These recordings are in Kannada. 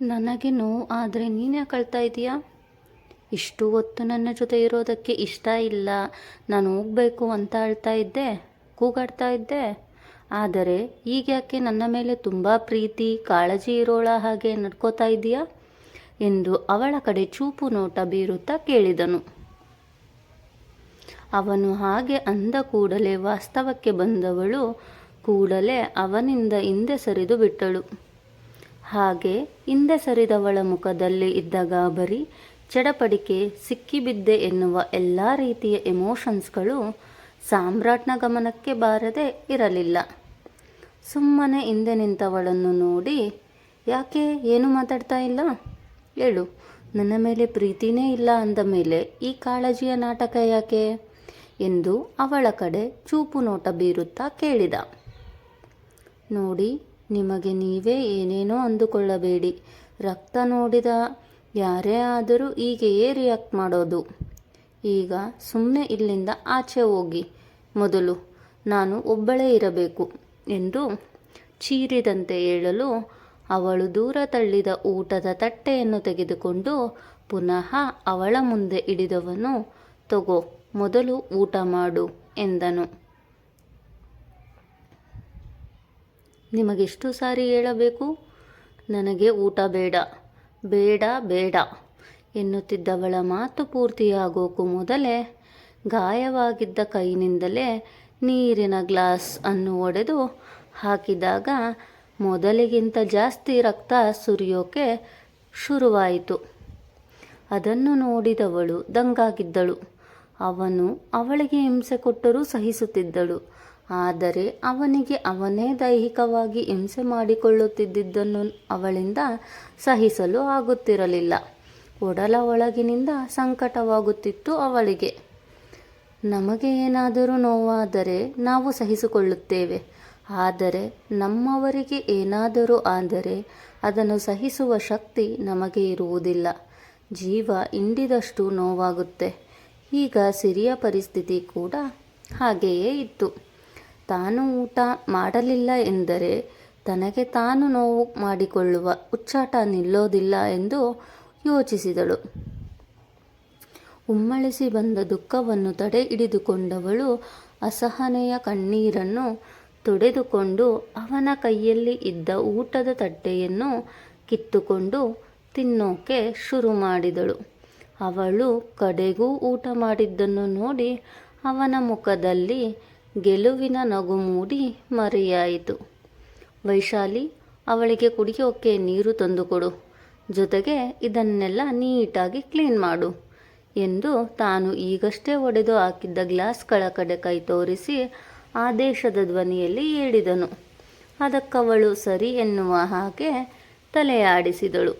ನನಗೆ ನೋವು ಆದರೆ ನೀನೇ ಅಳ್ತಾ ಇದೀಯಾ? ಇಷ್ಟು ಹೊತ್ತು ನನ್ನ ಜೊತೆ ಇರೋದಕ್ಕೆ ಇಷ್ಟ ಇಲ್ಲ. ನಾನು ಹೋಗಬೇಕು ಅಂತ ಅಳ್ತಾ ಇದ್ದೆ, ಕೂಗಾಡ್ತಾ ಇದ್ದೆ. ಆದರೆ ಈಗ ಯಾಕೆ ನನ್ನ ಮೇಲೆ ತುಂಬ ಪ್ರೀತಿ, ಕಾಳಜಿ ಇರೋಳ ಹಾಗೆ ನಡ್ಕೋತಾ ಇದೀಯಾ? ಎಂದು ಅವಳ ಕಡೆ ಚೂಪು ನೋಟ ಬೀರುತ್ತಾ ಕೇಳಿದನು. ಅವನು ಹಾಗೆ ಅಂದ ಕೂಡಲೇ ವಾಸ್ತವಕ್ಕೆ ಬಂದವಳು ಕೂಡಲೇ ಅವನಿಂದ ಹಿಂದೆ ಸರಿದು ಬಿಟ್ಟಳು. ಹಾಗೆ ಹಿಂದೆ ಸರಿದವಳ ಮುಖದಲ್ಲಿ ಇದ್ದ ಗಾಬರಿ, ಚಡಪಡಿಕೆ, ಸಿಕ್ಕಿಬಿದ್ದೆ ಎನ್ನುವ ಎಲ್ಲ ರೀತಿಯ ಎಮೋಷನ್ಸ್ಗಳು ಸಾಮ್ರಾಟ್ನ ಗಮನಕ್ಕೆ ಬಾರದೆ ಇರಲಿಲ್ಲ. ಸುಮ್ಮನೆ ಹಿಂದೆ ನಿಂತವಳನ್ನು ನೋಡಿ, ಯಾಕೆ? ಏನು ಮಾತಾಡ್ತಾ ಇಲ್ಲ? ಹೇಳು. ನನ್ನ ಮೇಲೆ ಪ್ರೀತಿನೇ ಇಲ್ಲ ಅಂದ ಮೇಲೆ ಈ ಕಾಳಜಿಯ ನಾಟಕ ಯಾಕೆ? ಎಂದು ಅವಳ ಕಡೆ ಚೂಪು ನೋಟ ಬೀರುತ್ತಾ ಕೇಳಿದ. ನೋಡಿ ನಿಮಗೆ ನೀವೇ ಏನೇನೋ ಅಂದುಕೊಳ್ಳಬೇಡಿ. ರಕ್ತ ನೋಡಿದ ಯಾರೇ ಆದರೂ ಹೀಗೆಯೇ ರಿಯಾಕ್ಟ್ ಮಾಡೋದು. ಈಗ ಸುಮ್ಮನೆ ಇಲ್ಲಿಂದ ಆಚೆ ಹೋಗಿ. ಮೊದಲು, ನಾನು ಒಬ್ಬಳೇ ಇರಬೇಕು ಎಂದು ಚೀರಿದಂತೆ ಹೇಳಲು ಅವಳು ದೂರ ತಳ್ಳಿದ ಊಟದ ತಟ್ಟೆಯನ್ನು ತೆಗೆದುಕೊಂಡು ಪುನಃ ಅವಳ ಮುಂದೆ ಹಿಡಿದವನು ತಗೋ, ಮೊದಲು ಊಟ ಮಾಡು ಎಂದನು. ನಿಮಗೆಷ್ಟು ಸಾರಿ ಹೇಳಬೇಕು? ನನಗೆ ಊಟ ಬೇಡ ಬೇಡ ಬೇಡ ಎನ್ನುತ್ತಿದ್ದವಳ ಮಾತು ಪೂರ್ತಿಯಾಗೋಕು ಮೊದಲೇ ಗಾಯವಾಗಿದ್ದ ಕೈನಿಂದಲೇ ನೀರಿನ ಗ್ಲಾಸ್ ಅನ್ನು ಒಡೆದು ಹಾಕಿದಾಗ ಮೊದಲಿಗಿಂತ ಜಾಸ್ತಿ ರಕ್ತ ಸುರಿಯೋಕೆ ಶುರುವಾಯಿತು. ಅದನ್ನು ನೋಡಿದವಳು ದಂಗಾಗಿದ್ದಳು. ಅವನು ಅವಳಿಗೆ ಹಿಂಸೆ ಕೊಟ್ಟರೂ ಸಹಿಸುತ್ತಿದ್ದಳು. ಆದರೆ ಅವನಿಗೆ ಅವನೇ ದೈಹಿಕವಾಗಿ ಹಿಂಸೆ ಮಾಡಿಕೊಳ್ಳುತ್ತಿದ್ದುದನ್ನು ಅವಳಿಂದ ಸಹಿಸಲು ಆಗುತ್ತಿರಲಿಲ್ಲ. ಒಡಲ ಒಳಗಿನಿಂದ ಸಂಕಟವಾಗುತ್ತಿತ್ತು ಅವಳಿಗೆ. ನಮಗೆ ಏನಾದರೂ ನೋವಾದರೆ ನಾವು ಸಹಿಸಿಕೊಳ್ಳುತ್ತೇವೆ. ಆದರೆ ನಮ್ಮವರಿಗೆ ಏನಾದರೂ ಆದರೆ ಅದನ್ನು ಸಹಿಸುವ ಶಕ್ತಿ ನಮಗೆ ಇರುವುದಿಲ್ಲ. ಜೀವ ಇಂಡಿದಷ್ಟು ನೋವಾಗುತ್ತೆ. ಈಗ ಸಿರಿಯ ಪರಿಸ್ಥಿತಿ ಕೂಡ ಹಾಗೆಯೇ ಇತ್ತು. ತಾನು ಊಟ ಮಾಡಲಿಲ್ಲ ಎಂದರೆ ತನಗೆ ತಾನು ನೋವು ಮಾಡಿಕೊಳ್ಳುವ ಉಚ್ಚಾಟ ನಿಲ್ಲೋದಿಲ್ಲ ಎಂದು ಯೋಚಿಸಿದಳು. ಉಮ್ಮಳಿಸಿ ಬಂದ ದುಃಖವನ್ನು ತಡೆ ಹಿಡಿದುಕೊಂಡವಳು ಅಸಹನೆಯ ಕಣ್ಣೀರನ್ನು ತೊಡೆದುಕೊಂಡು ಅವನ ಕೈಯಲ್ಲಿ ಇದ್ದ ಊಟದ ತಟ್ಟೆಯನ್ನು ಕಿತ್ತುಕೊಂಡು ತಿನ್ನೋಕೆ ಶುರು ಮಾಡಿದಳು. ಅವಳು ಕಡೆಗೂ ಊಟ ಮಾಡಿದ್ದನ್ನು ನೋಡಿ ಅವನ ಮುಖದಲ್ಲಿ ಗೆಲುವಿನ ನಗು ಮೂಡಿ ಮರೆಯಾಯಿತು. ವೈಶಾಲಿ, ಅವಳಿಗೆ ಕುಡಿಯೋಕೆ ನೀರು ತಂದುಕೊಡು. ಜೊತೆಗೆ ಇದನ್ನೆಲ್ಲ ನೀಟಾಗಿ ಕ್ಲೀನ್ ಮಾಡು ಎಂದು ತಾನು ಈಗಷ್ಟೇ ಒಡೆದು ಹಾಕಿದ್ದ ಗ್ಲಾಸ್ಗಳ ಕಡೆ ಕೈ ತೋರಿಸಿ ಆದೇಶದ ಧ್ವನಿಯಲ್ಲಿ ಹೇಳಿದನು. ಅದಕ್ಕವಳು ಸರಿ ಎನ್ನುವ ಹಾಗೆ ತಲೆಯಾಡಿಸಿದಳು.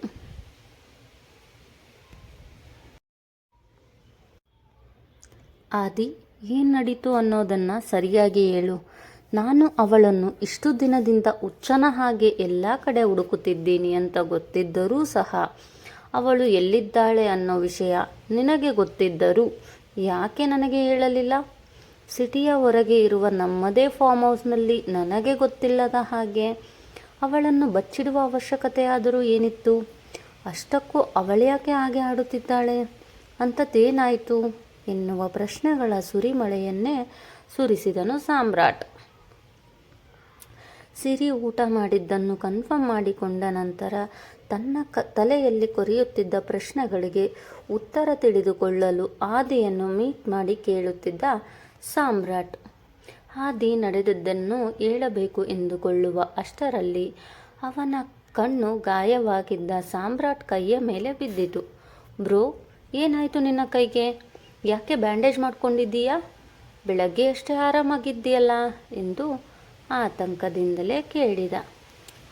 ಆದಿ ಏನು ನಡೀತು ಅನ್ನೋದನ್ನು ಸರಿಯಾಗಿ ಹೇಳು. ನಾನು ಅವಳನ್ನು ಇಷ್ಟು ದಿನದಿಂದ ಹುಚ್ಚನ ಹಾಗೆ ಎಲ್ಲ ಕಡೆ ಹುಡುಕುತ್ತಿದ್ದೀನಿ ಅಂತ ಗೊತ್ತಿದ್ದರೂ ಸಹ ಅವಳು ಎಲ್ಲಿದ್ದಾಳೆ ಅನ್ನೋ ವಿಷಯ ನಿನಗೆ ಗೊತ್ತಿದ್ದರೂ ಯಾಕೆ ನನಗೆ ಹೇಳಲಿಲ್ಲ? ಸಿಟಿಯ ಹೊರಗೆ ಇರುವ ನಮ್ಮದೇ ಫಾರ್ಮ್ ಹೌಸ್ನಲ್ಲಿ ನನಗೆ ಗೊತ್ತಿಲ್ಲದ ಹಾಗೆ ಅವಳನ್ನು ಬಚ್ಚಿಡುವ ಅವಶ್ಯಕತೆ ಆದರೂ ಏನಿತ್ತು? ಅಷ್ಟಕ್ಕೂ ಅವಳ್ಯಾಕೆ ಹಾಗೆ ಆಡುತ್ತಿದ್ದಾಳೆ ಅಂಥದ್ದೇನಾಯಿತು ಎನ್ನುವ ಪ್ರಶ್ನೆಗಳ ಸುರಿಮಳೆಯನ್ನೇ ಸುರಿಸಿದನು ಸಾಮ್ರಾಟ್. ಸಿರಿ ಊಟ ಮಾಡಿದ್ದನ್ನು ಕನ್ಫರ್ಮ್ ಮಾಡಿಕೊಂಡ ನಂತರ ತನ್ನ ಕ, ತಲೆಯಲ್ಲಿ ಕೊರೆಯುತ್ತಿದ್ದ ಪ್ರಶ್ನೆಗಳಿಗೆ ಉತ್ತರ ತಿಳಿದುಕೊಳ್ಳಲು ಆದಿಯನ್ನು ಮೀಟ್ ಮಾಡಿ ಕೇಳುತ್ತಿದ್ದ ಸಾಮ್ರಾಟ್. ಆದಿ ನಡೆದದ್ದನ್ನು ಹೇಳಬೇಕು ಎಂದುಕೊಳ್ಳುವ ಅಷ್ಟರಲ್ಲಿ ಅವನ ಕಣ್ಣು ಗಾಯವಾಗಿದ್ದ ಸಾಮ್ರಾಟ್ ಕೈಯ ಮೇಲೆ ಬಿದ್ದಿತು. ಬ್ರೋ, ಏನಾಯಿತು ನಿನ್ನ ಕೈಗೆ? ಯಾಕೆ ಬ್ಯಾಂಡೇಜ್ ಮಾಡ್ಕೊಂಡಿದ್ದೀಯಾ? ಬೆಳಗ್ಗೆ ಅಷ್ಟೇ ಆರಾಮಾಗಿದ್ದೀಯಲ್ಲ ಎಂದು ಆತಂಕದಿಂದಲೇ ಕೇಳಿದ.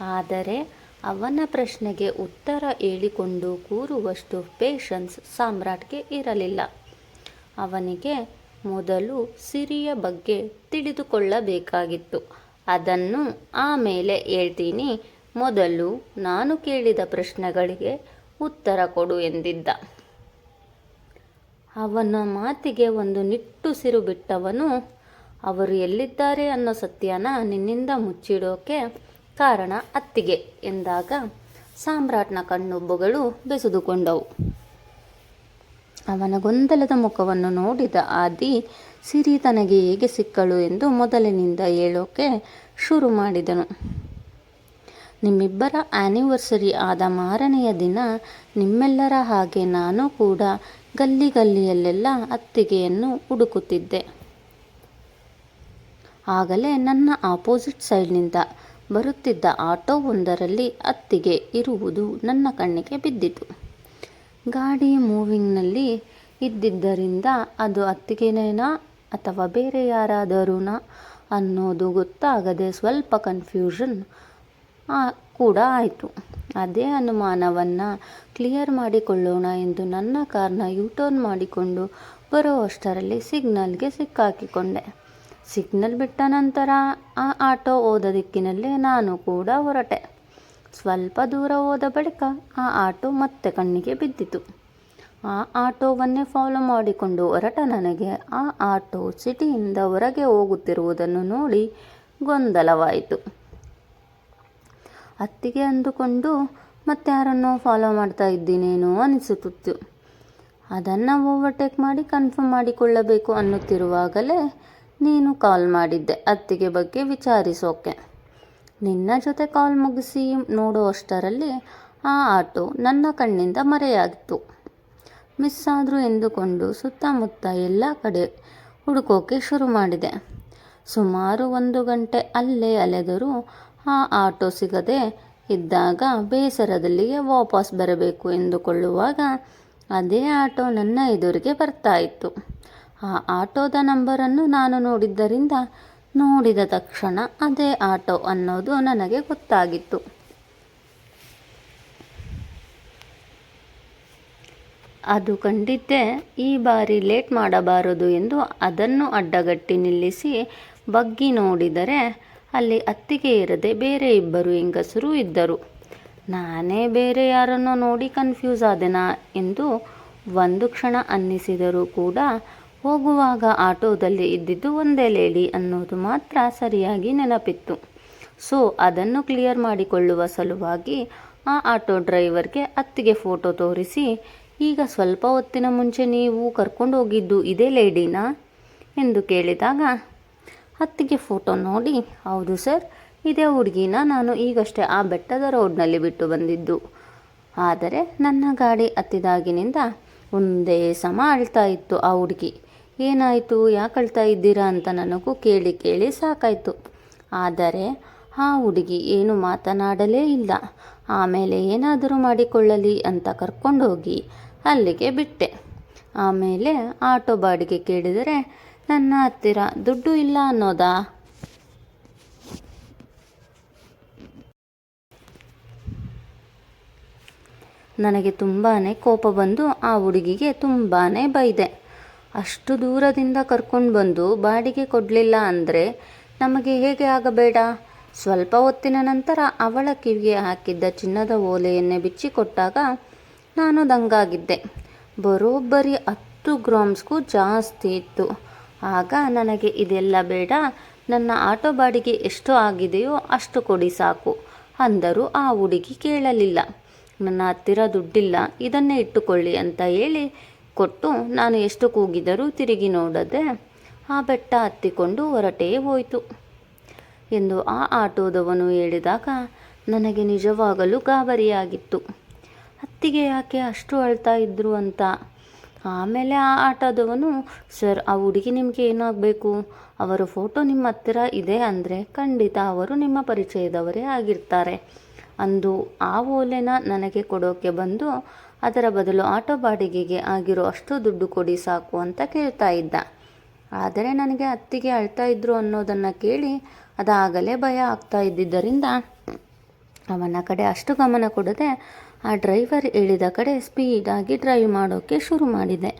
ಆದರೆ ಅವನ ಪ್ರಶ್ನೆಗೆ ಉತ್ತರ ಹೇಳಿಕೊಂಡು ಕೂರುವಷ್ಟು ಪೇಷನ್ಸ್ ಸಾಮ್ರಾಟ್ಗೆ ಇರಲಿಲ್ಲ. ಅವನಿಗೆ ಮೊದಲು ಸಿರಿಯ ಬಗ್ಗೆ ತಿಳಿದುಕೊಳ್ಳಬೇಕಾಗಿತ್ತು. ಅದನ್ನು ಆಮೇಲೆ ಹೇಳ್ತೀನಿ. ಮೊದಲು ನಾನು ಕೇಳಿದ ಪ್ರಶ್ನೆಗಳಿಗೆ ಉತ್ತರ ಕೊಡು ಎಂದಿದ್ದ. ಅವನ ಮಾತಿಗೆ ಒಂದು ನಿಟ್ಟುಸಿರು ಬಿಟ್ಟವನು, ಅವರು ಎಲ್ಲಿದ್ದಾರೆ ಅನ್ನೋ ಸತ್ಯನ ನಿನ್ನಿಂದ ಮುಚ್ಚಿಡೋಕೆ ಕಾರಣ ಅತ್ತಿಗೆ ಎಂದಾಗ ಸಾಮ್ರಾಟ್ನ ಕಣ್ಣುಬ್ಬುಗಳು ಬೆಸೆದುಕೊಂಡವು. ಅವನ ಗೊಂದಲದ ಮುಖವನ್ನು ನೋಡಿದ ಆದಿ, ಸಿರಿ ತನಗೆ ಹೇಗೆ ಸಿಕ್ಕಳು ಎಂದು ಮೊದಲಿನಿಂದ ಹೇಳೋಕೆ ಶುರು ಮಾಡಿದನು. ನಿಮ್ಮಿಬ್ಬರ ಆ್ಯನಿವರ್ಸರಿ ಆದ ಮಾರನೆಯ ದಿನ ನಿಮ್ಮೆಲ್ಲರ ಹಾಗೆ ನಾನು ಕೂಡ ಗಲ್ಲಿ ಗಲ್ಲಿಯಲ್ಲೆಲ್ಲ ಅತ್ತಿಗೆಯನ್ನು ಹುಡುಕುತ್ತಿದ್ದೆ. ಆಗಲೇ ನನ್ನ ಆಪೋಸಿಟ್ ಸೈಡ್ನಿಂದ ಬರುತ್ತಿದ್ದ ಆಟೋ ಒಂದರಲ್ಲಿ ಅತ್ತಿಗೆ ಇರುವುದು ನನ್ನ ಕಣ್ಣಿಗೆ ಬಿದ್ದಿತು. ಗಾಡಿ ಮೂವಿಂಗ್ನಲ್ಲಿ ಇದ್ದಿದ್ದರಿಂದ ಅದು ಅತ್ತಿಗೆನೇನಾ ಅಥವಾ ಬೇರೆ ಯಾರಾದರೂನಾ ಅನ್ನೋದು ಗೊತ್ತಾಗದೆ ಸ್ವಲ್ಪ ಕನ್ಫ್ಯೂಷನ್ ಕೂಡ ಆಯಿತು. ಅದೇ ಅನುಮಾನವನ್ನು ಕ್ಲಿಯರ್ ಮಾಡಿಕೊಳ್ಳೋಣ ಎಂದು ನನ್ನ ಕಾರ್ನ ಯೂಟರ್ನ್ ಮಾಡಿಕೊಂಡು ಬರುವಷ್ಟರಲ್ಲಿ ಸಿಗ್ನಲ್ಗೆ ಸಿಕ್ಕಾಕಿಕೊಂಡೆ. ಸಿಗ್ನಲ್ ಬಿಟ್ಟ ನಂತರ ಆ ಆಟೋ ಹೋದ ದಿಕ್ಕಿನಲ್ಲಿ ನಾನು ಕೂಡ ಹೊರಟೆ. ಸ್ವಲ್ಪ ದೂರ ಹೋದ ಬಳಿಕ ಆ ಆಟೋ ಮತ್ತೆ ಕಣ್ಣಿಗೆ ಬಿದ್ದಿತು. ಆ ಆಟೋವನ್ನೇ ಫಾಲೋ ಮಾಡಿಕೊಂಡು ಹೊರಟ ನನಗೆ ಆ ಆಟೋ ಸಿಟಿಯಿಂದ ಹೊರಗೆ ಹೋಗುತ್ತಿರುವುದನ್ನು ನೋಡಿ ಗೊಂದಲವಾಯಿತು. ಅತ್ತಿಗೆ ಅಂದುಕೊಂಡು ಮತ್ತಾರನ್ನೋ ಫಾಲೋ ಮಾಡ್ತಾ ಇದ್ದೀನೇನೋ ಅನಿಸುತ್ತಿತ್ತು. ಅದನ್ನು ಓವರ್ಟೇಕ್ ಮಾಡಿ ಕನ್ಫರ್ಮ್ ಮಾಡಿಕೊಳ್ಳಬೇಕು ಅನ್ನುತ್ತಿರುವಾಗಲೇ ನೀನು ಕಾಲ್ ಮಾಡಿದ್ದೆ ಅತ್ತಿಗೆ ಬಗ್ಗೆ ವಿಚಾರಿಸೋಕೆ. ನಿನ್ನ ಜೊತೆ ಕಾಲ್ ಮುಗಿಸಿ ನೋಡುವಷ್ಟರಲ್ಲಿ ಆ ಆಟೋ ನನ್ನ ಕಣ್ಣಿಂದ ಮರೆಯಾಗಿತ್ತು. ಮಿಸ್ ಆದರೂ ಎಂದುಕೊಂಡು ಸುತ್ತಮುತ್ತ ಎಲ್ಲ ಕಡೆ ಹುಡುಕೋಕೆ ಶುರು ಮಾಡಿದೆ. ಸುಮಾರು ಒಂದು ಗಂಟೆ ಅಲ್ಲೇ ಅಲೆದರೂ ಆ ಆಟೋ ಸಿಗದೆ ಇದ್ದಾಗ ಬೇಸರದಲ್ಲಿಯೇ ವಾಪಸ್ ಬರಬೇಕು ಎಂದುಕೊಳ್ಳುವಾಗ ಅದೇ ಆಟೋ ನನ್ನ ಎದುರಿಗೆ ಬರ್ತಾ ಇತ್ತು. ಆ ಆಟೋದ ನಂಬರನ್ನು ನಾನು ನೋಡಿದ್ದರಿಂದ ನೋಡಿದ ತಕ್ಷಣ ಅದೇ ಆಟೋ ಅನ್ನೋದು ನನಗೆ ಗೊತ್ತಾಗಿತ್ತು. ಅದು ಕಂಡಿದ್ದೆ ಈ ಬಾರಿ ಲೇಟ್ ಮಾಡಬಾರದು ಎಂದು ಅದನ್ನು ಅಡ್ಡಗಟ್ಟಿ ನಿಲ್ಲಿಸಿ ಬಗ್ಗಿ ನೋಡಿದರೆ ಅಲ್ಲಿ ಅತ್ತಿಗೆ ಇರದೆ ಬೇರೆ ಇಬ್ಬರು ಹೆಂಗಸರು ಇದ್ದರು. ನಾನೇ ಬೇರೆ ಯಾರನ್ನೋ ನೋಡಿ ಕನ್ಫ್ಯೂಸ್ ಆದೆನಾ ಎಂದು ಒಂದು ಕ್ಷಣ ಅನ್ನಿಸಿದರೂ ಕೂಡ ಹೋಗುವಾಗ ಆಟೋದಲ್ಲಿ ಇದ್ದಿದ್ದು ಒಂದೇ ಲೇಡಿ ಅನ್ನೋದು ಮಾತ್ರ ಸರಿಯಾಗಿ ನೆನಪಿತ್ತು. ಸೊ, ಅದನ್ನು ಕ್ಲಿಯರ್ ಮಾಡಿಕೊಳ್ಳುವ ಸಲುವಾಗಿ ಆ ಆಟೋ ಡ್ರೈವರ್ಗೆ ಅತ್ತಿಗೆ ಫೋಟೋ ತೋರಿಸಿ, ಈಗ ಸ್ವಲ್ಪ ಹೊತ್ತಿನ ಮುಂಚೆ ನೀವು ಕರ್ಕೊಂಡು ಹೋಗಿದ್ದು ಇದೇ ಲೇಡಿನಾ? ಎಂದು ಕೇಳಿದಾಗ ಅತ್ತಿಗೆ ಫೋಟೋ ನೋಡಿ, ಹೌದು ಸರ್, ಇದೇ ಹುಡುಗಿನ ನಾನು ಈಗಷ್ಟೇ ಆ ಬೆಟ್ಟದ ರೋಡ್ನಲ್ಲಿ ಬಿಟ್ಟು ಬಂದಿದ್ದು. ಆದರೆ ನನ್ನ ಗಾಡಿ ಹತ್ತಿದಾಗಿನಿಂದ ಒಂದೇ ಸಮ ಅಳ್ತಾ ಇತ್ತು ಆ ಹುಡುಗಿ. ಏನಾಯಿತು, ಯಾಕೆ ಅಳ್ತಾ ಇದ್ದೀರಾ ಅಂತ ನನಗೂ ಕೇಳಿ ಕೇಳಿ ಸಾಕಾಯಿತು. ಆದರೆ ಆ ಹುಡುಗಿ ಏನು ಮಾತನಾಡಲೇ ಇಲ್ಲ. ಆಮೇಲೆ ಏನಾದರೂ ಮಾಡಿಕೊಳ್ಳಲಿ ಅಂತ ಕರ್ಕೊಂಡೋಗಿ ಅಲ್ಲಿಗೆ ಬಿಟ್ಟೆ. ಆಮೇಲೆ ಆಟೋ ಬಾಡಿಗೆ ಕೇಳಿದರೆ ನನ್ನ ಹತ್ತಿರ ದುಡ್ಡು ಇಲ್ಲ ಅನ್ನೋದಾ? ನನಗೆ ತುಂಬಾ ಕೋಪ ಬಂದು ಆ ಹುಡುಗಿಗೆ ತುಂಬಾ ಬೈದೆ. ಅಷ್ಟು ದೂರದಿಂದ ಕರ್ಕೊಂಡು ಬಂದು ಬಾಡಿಗೆ ಕೊಡಲಿಲ್ಲ ಅಂದರೆ ನಮಗೆ ಹೇಗೆ ಆಗಬೇಡ? ಸ್ವಲ್ಪ ಹೊತ್ತಿನ ನಂತರ ಅವಳ ಕಿವಿಗೆ ಹಾಕಿದ್ದ ಚಿನ್ನದ ಓಲೆಯನ್ನೇ ಬಿಚ್ಚಿಕೊಟ್ಟಾಗ ನಾನು ದಂಗಾಗಿದ್ದೆ. ಬರೋಬ್ಬರಿ ಹತ್ತು ಗ್ರಾಮ್ಸ್ಗೂ ಜಾಸ್ತಿ ಇತ್ತು. ಆಗ ನನಗೆ ಇದೆಲ್ಲ ಬೇಡ, ನನ್ನ ಆಟೋ ಬಾಡಿಗೆ ಎಷ್ಟು ಆಗಿದೆಯೋ ಅಷ್ಟು ಕೊಡಿ ಸಾಕು ಅಂದರೂ ಆ ಹುಡುಗಿ ಕೇಳಲಿಲ್ಲ. ನನ್ನ ಹತ್ತಿರ ದುಡ್ಡಿಲ್ಲ, ಇದನ್ನೇ ಇಟ್ಟುಕೊಳ್ಳಿ ಅಂತ ಹೇಳಿ ಕೊಟ್ಟು ನಾನು ಎಷ್ಟು ಕೂಗಿದರೂ ತಿರುಗಿ ನೋಡದೆ ಆ ಬೆಟ್ಟ ಹತ್ತಿಕೊಂಡು ಹೊರಟೇ ಹೋಯಿತು. ಎಂದು ಆ ಆಟೋದವನು ಹೇಳಿದಾಗ ನನಗೆ ನಿಜವಾಗಲೂ ಗಾಬರಿಯಾಗಿತ್ತು. ಅತ್ತಿಗೆ ಯಾಕೆ ಅಷ್ಟು ಅಳ್ತಾ ಇದ್ರು ಅಂತ ಆಮೇಲೆ ಆ ಆಟೋದವನು, ಸರ್, ಆ ಹುಡುಗಿ ನಿಮಗೆ ಏನಾಗಬೇಕು? ಅವರ ಫೋಟೋ ನಿಮ್ಮ ಹತ್ತಿರ ಇದೆ ಅಂದರೆ ಖಂಡಿತ ಅವರು ನಿಮ್ಮ ಪರಿಚಯದವರೇ ಆಗಿರ್ತಾರೆ. ಅಂದು ಆ ಓಲೆನ ನನಗೆ ಕೊಡೋಕೆ ಬಂದು, ಅದರ ಬದಲು ಆಟೋ ಬಾಡಿಗೆಗೆ ಆಗಿರೋ ಅಷ್ಟು ದುಡ್ಡು ಕೊಡಿ ಸಾಕು ಅಂತ ಕೇಳ್ತಾ ಇದ್ದ. ಆದರೆ ನನಗೆ ಅತ್ತಿಗೆ ಅಳ್ತಾ ಇದ್ರು ಅನ್ನೋದನ್ನು ಕೇಳಿ ಅದಾಗಲೇ ಭಯ ಆಗ್ತಾ ಇದ್ದಿದ್ದರಿಂದ ಅವನ ಕಡೆ ಅಷ್ಟು ಗಮನ ಕೊಡದೆ ಆ ಡ್ರೈವರ್ ಹೇಳಿದ ಕಡೆ ಸ್ಪೀಡಾಗಿ ಡ್ರೈವ್ ಮಾಡೋಕ್ಕೆ ಶುರು ಮಾಡಿದೆ.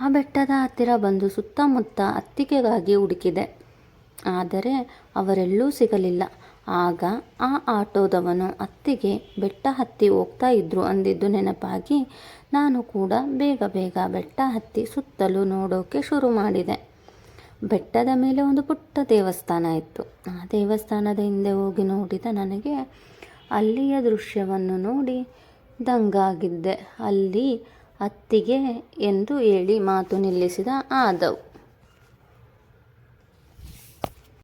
ಆ ಬೆಟ್ಟದ ಹತ್ತಿರ ಬಂದು ಸುತ್ತಮುತ್ತ ಅತ್ತಿಗೆಗಾಗಿ ಹುಡುಕಿದೆ. ಆದರೆ ಅವರೆಲ್ಲೂ ಸಿಗಲಿಲ್ಲ. ಆಗ ಆ ಆಟೋದವನು ಅತ್ತಿಗೆ ಬೆಟ್ಟ ಹತ್ತಿ ಹೋಗ್ತಾ ಇದ್ರು ಅಂದಿದ್ದು ನೆನಪಾಗಿ ನಾನು ಕೂಡ ಬೇಗ ಬೇಗ ಬೆಟ್ಟ ಹತ್ತಿ ಸುತ್ತಲೂ ನೋಡೋಕೆ ಶುರು ಮಾಡಿದೆ. ಬೆಟ್ಟದ ಮೇಲೆ ಒಂದು ಪುಟ್ಟ ದೇವಸ್ಥಾನ ಇತ್ತು. ಆ ದೇವಸ್ಥಾನದ ಹಿಂದೆ ಹೋಗಿ ನೋಡಿದ ನನಗೆ ಅಲ್ಲಿಯ ದೃಶ್ಯವನ್ನು ನೋಡಿ ದಂಗಾಗಿದ್ದೆ. ಅಲ್ಲಿ ಅತ್ತಿಗೆ ಎಂದು ಹೇಳಿ ಮಾತು ನಿಲ್ಲಿಸಿದ ಆದವ್.